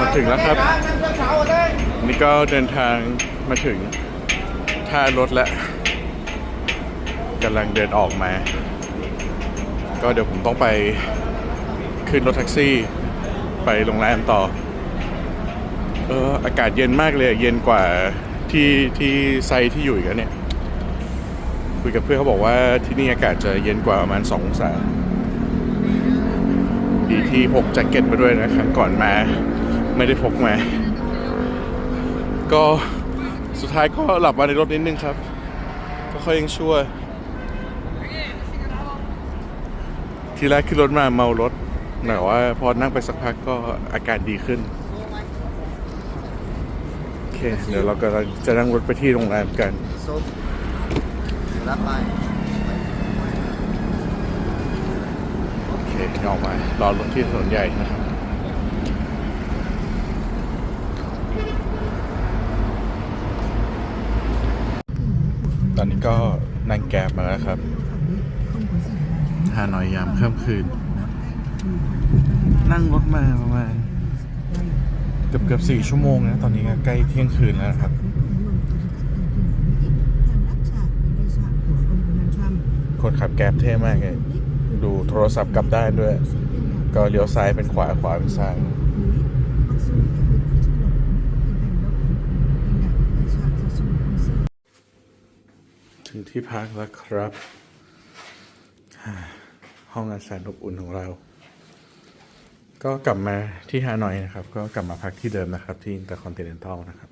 มาถึงแล้วครับ นี่ก็เดินทางมาถึงท่ารถแล้วกำลังเดินออกมา ก็เดี๋ยวผมต้องไปขึ้นรถแท็กซี่ ไปโรงแรมต่อ เอออากาศเย็นมากเลยเย็นกว่าที่ที่ไซต์ที่อยู่อีกแล้วเนี่ย คุยกับเพื่อนเขาบอกว่าที่นี่อากาศจะเย็นกว่าประมาณ2องศา ดีที่พกแจ็คเก็ตมาด้วยนะครั้งก่อนมาไม่ได้พกมา ก็สุดท้ายก็หลับมาในรถนิดนึงครับ ก็ค่อยยังชั่ว ทีแรกขึ้นรถมาเมารถแต่ว่าพอนั่งไปสักพักก็อาการดีขึ้น โอเค เดี๋ยวเราก็จะนั่งรถไปที่โรงแรมกันรับไป โอออกมารอรถที่ถนนใหญ่นะครับตอนนี้ก็นั่งแกรบมาแล้วครับฮานอยยามค่ำคืน นั่งรถมาประมาณเกือบเกือบสี่ชั่วโมงนะตอนนี้ใกล้เที่ยงคืนแล้วครับคนขับแกรบเท่มากเลย ดูโทรศัพท์กลับได้านด้วย ก็เลี้ยวซ้ายเป็นขวาขวาเป็นซ้ายถึงที่พักแล้วครับ ห้องอาสนอบอุ่นของเรา ก็กลับมาที่ฮานอยนะครับ ก็กลับมาพักที่เดิมนะครับ ที่ Intercontinental นะครับ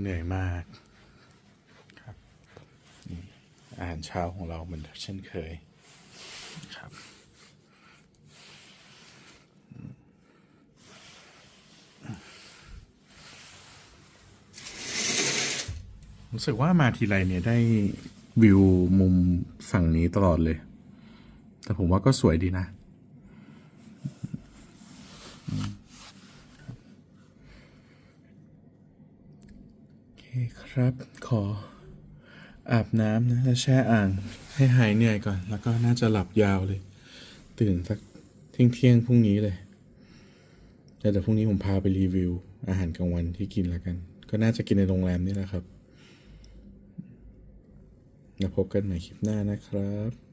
เหนื่อยมาก อาหารเช้าของเราเหมือนเช่นเคยครับรู้สึกว่ามาทีไรเนี่ยได้วิวมุมฝั่งนี้ตลอดเลย แต่ผมว่าก็สวยดีนะ โอเคครับขอ อาบน้ำนะแล้วแช่อ่างให้หายเหนื่อยก่อน แล้วก็น่าจะหลับยาวเลย ตื่นสักเที่ยงเที่ยงพรุ่งนี้เลยแล้วเดี๋ยวพรุ่งนี้ผมพาไปรีวิว อาหารกลางวันที่กินแล้วกัน ก็น่าจะกินในโรงแรมนี่แหละครับแล้วพบกันใหม่คลิปหน้านะครับ